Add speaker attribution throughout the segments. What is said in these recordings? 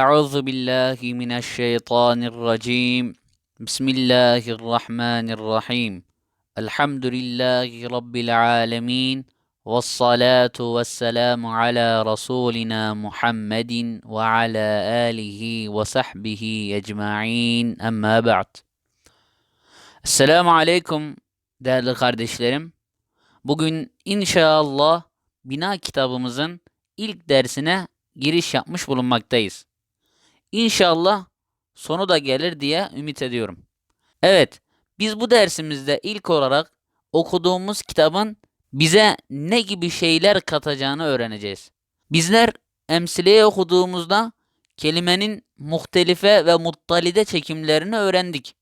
Speaker 1: أعوذ بالله من الشيطان الرجيم بسم الله الرحمن الرحيم الحمد لله رب العالمين والصلاة والسلام على رسولنا محمد وعلى آله وصحبه أجمعين أما بعد Esselamu Aleyküm değerli kardeşlerim. Bugün inşallah bina kitabımızın ilk dersine giriş yapmış bulunmaktayız. İnşallah sonu da gelir diye ümit ediyorum. Evet, biz bu dersimizde ilk olarak okuduğumuz kitabın bize ne gibi şeyler katacağını öğreneceğiz. Bizler emsileyi okuduğumuzda kelimenin muhtelife ve muttalide çekimlerini öğrendik.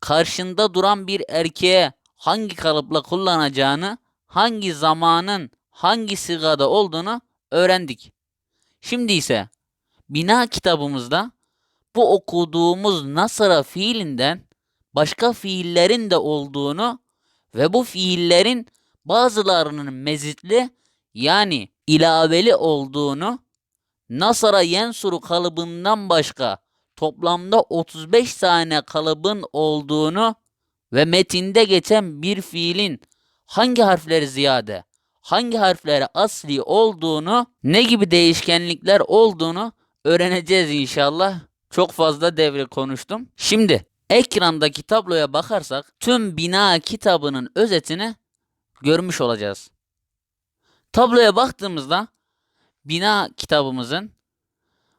Speaker 1: Karşında duran bir erkeğe hangi kalıpla kullanacağını, hangi zamanın hangi sigada olduğunu öğrendik. Şimdi ise bina kitabımızda bu okuduğumuz nasara fiilinden başka fiillerin de olduğunu ve bu fiillerin bazılarının mezitli yani ilaveli olduğunu nasara yensuru kalıbından başka toplamda 35 tane kalıbın olduğunu ve metinde geçen bir fiilin hangi harfleri ziyade, hangi harfleri asli olduğunu, ne gibi değişkenlikler olduğunu öğreneceğiz inşallah. Çok fazla devre konuştum. Şimdi ekrandaki tabloya bakarsak tüm bina kitabının özetini görmüş olacağız. Tabloya baktığımızda bina kitabımızın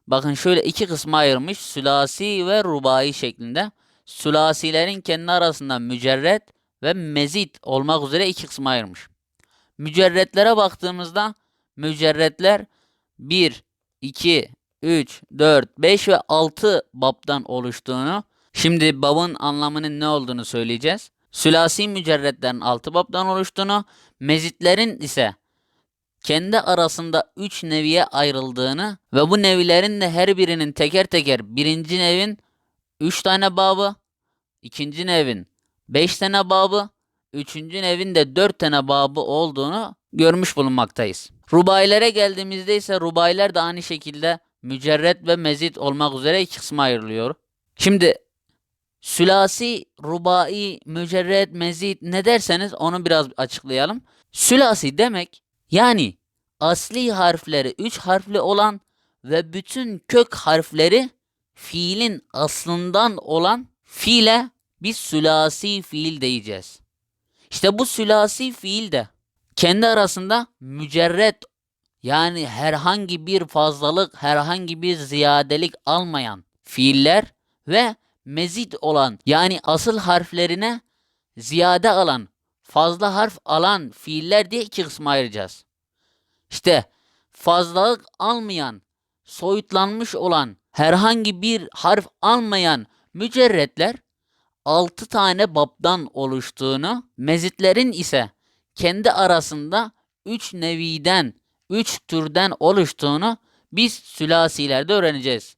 Speaker 1: bakın şöyle iki kısma ayırmış sülasi ve rubai şeklinde. Sülasilerin kendi arasında mücerret ve mezit olmak üzere iki kısma ayırmış. Mücerretlere baktığımızda mücerretler 1, 2, 3, 4, 5 ve 6 babdan oluştuğunu, şimdi babın anlamının ne olduğunu söyleyeceğiz. Sülasi mücerretlerin 6 babdan oluştuğunu, mezitlerin ise kendi arasında 3 neviye ayrıldığını ve bu nevilerin de her birinin teker teker birinci nevin 3 tane babı, ikinci nevin 5 tane babı, üçüncü nevin de 4 tane babı olduğunu görmüş bulunmaktayız. Rubailere geldiğimizde ise rubaylar da aynı şekilde mücerret ve mezit olmak üzere iki kısma ayrılıyor. Şimdi sülasi, rubai, mücerret, mezit ne derseniz onu biraz açıklayalım. Sülasi demek yani asli harfleri 3 harfli olan ve bütün kök harfleri fiilin aslından olan fiile biz sülasi fiil diyeceğiz. İşte bu sülasi fiil de kendi arasında mücerret yani herhangi bir fazlalık, herhangi bir ziyadelik almayan fiiller ve mezit olan yani asıl harflerine ziyade alan, fazla harf alan fiiller diye iki kısma ayıracağız. İşte fazlalık almayan, soyutlanmış olan, herhangi bir harf almayan mücerretler 6 tane babdan oluştuğunu, mezitlerin ise kendi arasında 3 neviden, 3 türden oluştuğunu biz sülasilerde öğreneceğiz.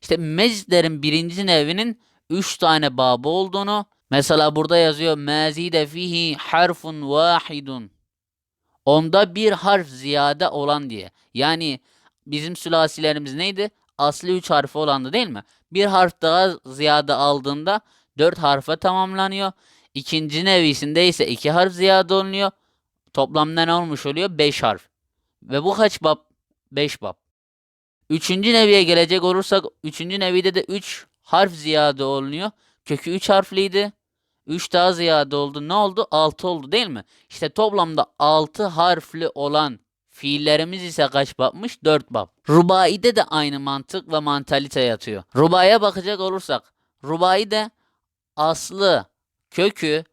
Speaker 1: İşte mezitlerin birinci nevinin 3 tane babı olduğunu, mesela burada yazıyor mezide fihi harfun vahidun. Onda bir harf ziyade olan diye. Yani bizim sülasilerimiz neydi? Asli 3 harfi olandı değil mi? Bir harf daha ziyade aldığında 4 harfe tamamlanıyor. İkinci nevisinde ise 2 harf ziyade oluyor. Toplamda ne olmuş oluyor? 5 harf. Ve bu kaç bab? 5 bab. Üçüncü neviye gelecek olursak üçüncü nevide de 3 harf ziyade oluyor. Kökü 3 harfliydi. 3 daha ziyade oldu. Ne oldu? 6 oldu değil mi? İşte toplamda 6 harfli olan fiillerimiz ise kaç babmış? 4 bab. Rubaide de aynı mantık ve mantalite yatıyor. Rubaya bakacak olursak rubai de aslı, kökü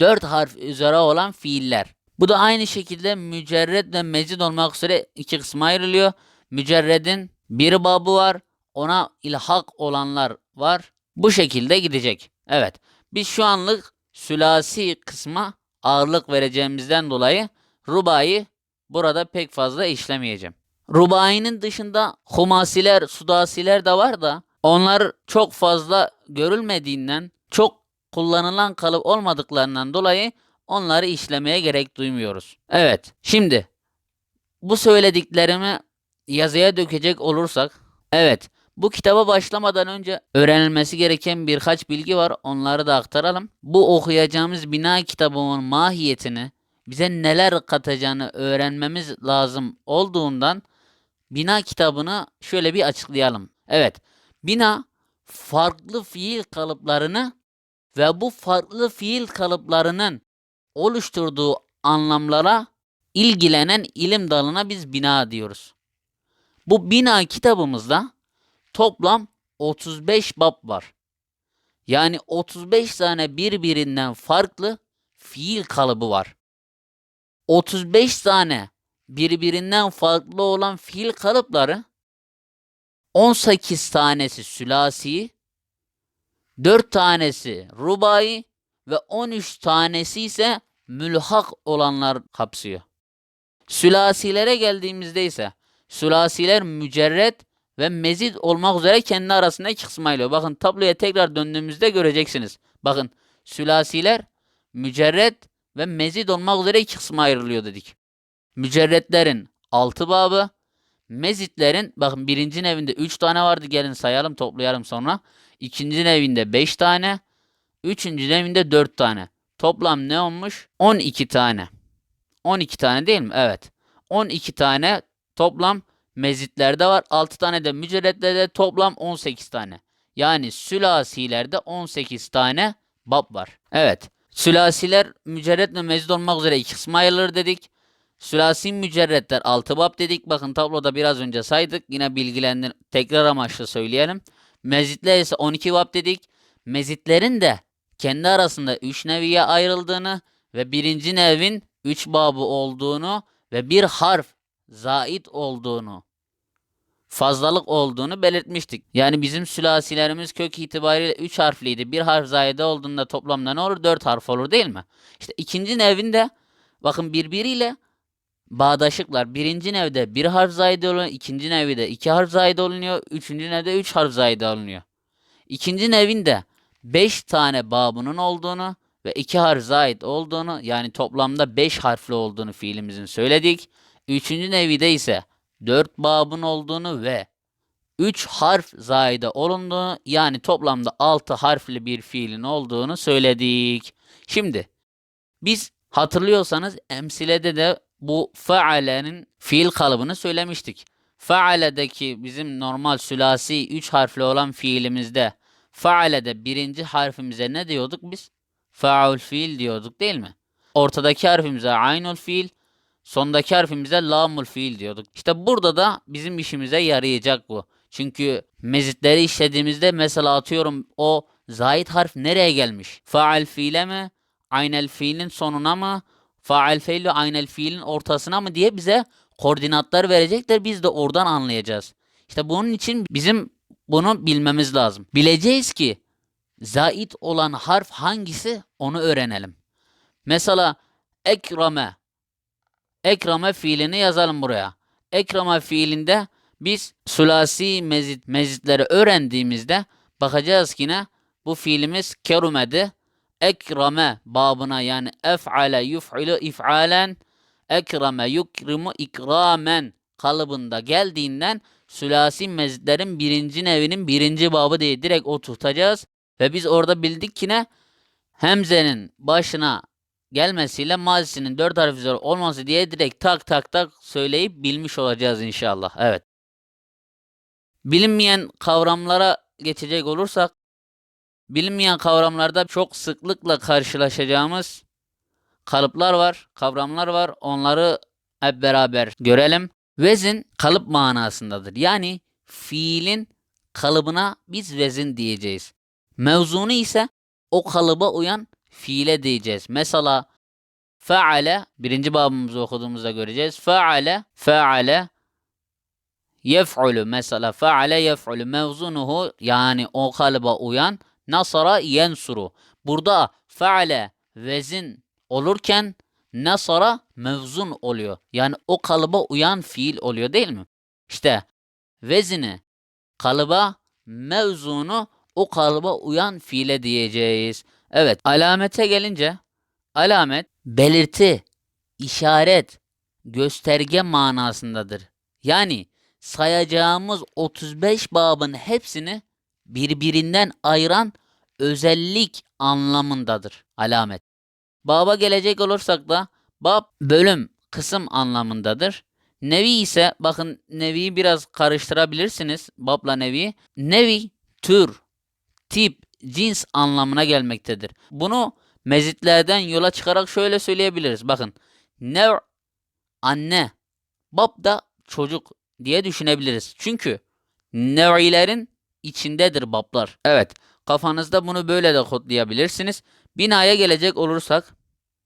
Speaker 1: 4 harf üzere olan fiiller. Bu da aynı şekilde mücerred ve mezid olmak üzere iki kısma ayrılıyor. Mücerredin bir babı var. Ona ilhak olanlar var. Bu şekilde gidecek. Evet. Biz şu anlık sülasi kısma ağırlık vereceğimizden dolayı rubayı burada pek fazla işlemeyeceğim. Rubayinin dışında humasiler, sudasiler de var da onlar çok fazla görülmediğinden, çok kullanılan kalıp olmadıklarından dolayı onları işlemeye gerek duymuyoruz. Evet, şimdi bu söylediklerimi yazıya dökecek olursak, evet, Bu kitaba başlamadan önce öğrenilmesi gereken birkaç bilgi var. Onları da aktaralım. Bu okuyacağımız bina kitabının mahiyetini, bize neler katacağını öğrenmemiz lazım olduğundan bina kitabını şöyle bir açıklayalım. Evet, bina farklı fiil kalıplarını ve bu farklı fiil kalıplarının oluşturduğu anlamlara ilgilenen ilim dalına biz bina diyoruz. Bu bina kitabımızda toplam 35 bab var. Yani 35 tane birbirinden farklı fiil kalıbı var. 35 tane birbirinden farklı olan fiil kalıpları 18 tanesi sülasi, 4 tanesi rubai ve 13 tanesi ise mülhak olanlar kapsıyor. Sülasilere geldiğimizde ise sülasiler mücerret ve mezid olmak üzere kendi arasında iki kısma ayrılıyor. Bakın tabloya tekrar döndüğümüzde göreceksiniz. Bakın sülasiler mücerret ve mezid olmak üzere iki kısma ayrılıyor dedik. Mücerretlerin altı babı, mezitlerin bakın birinci evinde üç tane vardı gelin sayalım toplayalım sonra. İkinci evinde beş tane, üçüncü evinde dört tane. Toplam ne olmuş? 12 tane. 12 tane değil mi? Evet. 12 tane toplam mezitlerde var. 6 tane de mücerretlerde toplam 18 tane. Yani sülasilerde 18 tane bab var. Evet. Sülasiler mücerret ve mezit olmak üzere iki kısma ayrılır dedik. Sülasi mücerretler 6 bab dedik. Bakın tabloda biraz önce saydık. Yine bilgilendir tekrar amaçlı söyleyelim. Mezitler ise 12 bab dedik. Mezitlerin de kendi arasında 3 neviye ayrıldığını ve birinci nevin 3 babı olduğunu ve bir harf zait olduğunu fazlalık olduğunu belirtmiştik. Yani bizim sülasilerimiz kök itibariyle 3 harfliydi. Bir harf zayide olduğunda toplamda ne olur? 4 harf olur değil mi? İşte ikinci nevinde bakın birbiriyle bağdaşıklar. Birinci nevde bir harf zayide oluyor. ikinci nevde iki harf zayide olunuyor. Üçüncü nevde üç harf zayide olunuyor. İkinci nevinde 5 tane babının olduğunu ve 2 harf zait olduğunu yani toplamda 5 harfli olduğunu fiilimizin söyledik. Üçüncü nevide ise 4 babın olduğunu ve 3 harf zaide olunduğunu yani toplamda 6 harfli bir fiilin olduğunu söyledik. Şimdi biz hatırlıyorsanız emsilede de bu faalenin fiil kalıbını söylemiştik. Faale'deki bizim normal sülasi 3 harfli olan fiilimizde faale'de birinci harfimize ne diyorduk biz? Faul fiil diyorduk değil mi? Ortadaki harfimize aynul fiil, sondaki harfimize lamul fiil diyorduk. İşte burada da bizim işimize yarayacak bu. Çünkü mezitleri işlediğimizde mesela atıyorum o zait harf nereye gelmiş? Faal fiile mi? Aynel fiilin sonuna mı? Faal fiil ve aynel fiilin ortasına mı diye bize koordinatlar verecekler. Biz de oradan anlayacağız. İşte bunun için bizim bunu bilmemiz lazım. Bileceğiz ki zait olan harf hangisi onu öğrenelim. Mesela ekrame. Ekrame fiilini yazalım buraya. Ekrame fiilinde biz sulasi mezit mezitleri öğrendiğimizde bakacağız ki ne? Bu fiilimiz kerumedi. Ekrame babına yani ef'ale yuf'ilu if'alen ekrame yukrimu ikramen kalıbında geldiğinden sülasi mezitlerin birinci nevinin birinci babı diye direkt oturtacağız. Ve biz orada bildik ki ne? Hemzenin başına gelmesiyle mazisinin dört harf üzeri olması diye direkt tak tak tak söyleyip bilmiş olacağız inşallah. Evet. Bilinmeyen kavramlara geçecek olursak bilinmeyen kavramlarda çok sıklıkla karşılaşacağımız kalıplar var, kavramlar var. Onları hep beraber görelim. Vezin kalıp manasındadır. Yani fiilin kalıbına biz vezin diyeceğiz. Mevzunu ise o kalıba uyan fiile diyeceğiz. Mesela faale birinci babımızı okuduğumuzda göreceğiz. Faale faale yef'ulu mesela faale yef'ulu mevzunuhu yani o kalıba uyan nasara yensuru. Burada faale vezin olurken nasara mevzun oluyor. Yani o kalıba uyan fiil oluyor değil mi? İşte vezini kalıba mevzunu o kalıba uyan fiile diyeceğiz. Evet alamete gelince alamet belirti, işaret, gösterge manasındadır. Yani sayacağımız 35 babın hepsini birbirinden ayıran özellik anlamındadır alamet. Baba gelecek olursak da bab bölüm, kısım anlamındadır. Nevi ise bakın neviyi biraz karıştırabilirsiniz babla nevi. Nevi tür, tip, cins anlamına gelmektedir. Bunu mezitlerden yola çıkarak şöyle söyleyebiliriz. Bakın nev anne, bab da çocuk diye düşünebiliriz. Çünkü nev'ilerin içindedir bablar. Evet kafanızda bunu böyle de kodlayabilirsiniz. Binaya gelecek olursak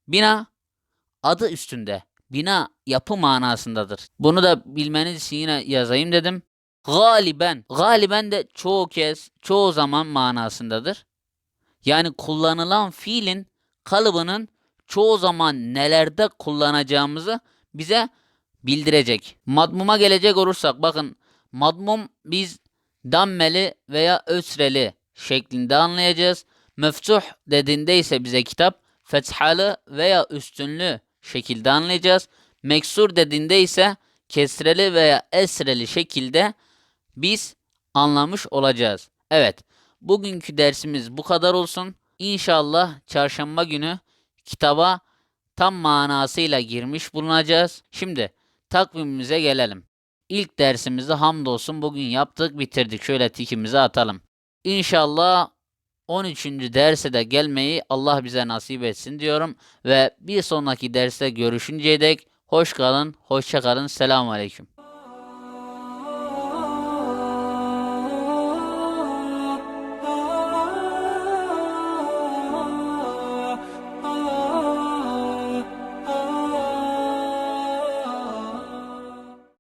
Speaker 1: bina adı üstünde. Bina yapı manasındadır. Bunu da bilmeniz için yine yazayım dedim. Galiben. Galiben de çoğu kez, çoğu zaman manasındadır. Yani kullanılan fiilin kalıbının çoğu zaman nelerde kullanacağımızı bize bildirecek. Madmuma gelecek olursak bakın madmum biz dammeli veya ösreli şeklinde anlayacağız. Meftuh dediğinde ise bize kitap fethalı veya üstünlü şekilde anlayacağız. Meksur dediğinde ise kesreli veya esreli şekilde biz anlamış olacağız. Evet, bugünkü dersimiz bu kadar olsun. İnşallah çarşamba günü kitaba tam manasıyla girmiş bulunacağız. Şimdi takvimimize gelelim. İlk dersimizi hamdolsun bugün yaptık bitirdik. Şöyle tikimizi atalım. İnşallah 13. derse de gelmeyi Allah bize nasip etsin diyorum. Ve bir sonraki derste görüşünceye dek hoş kalın, hoşça kalın. Selamun Aleyküm.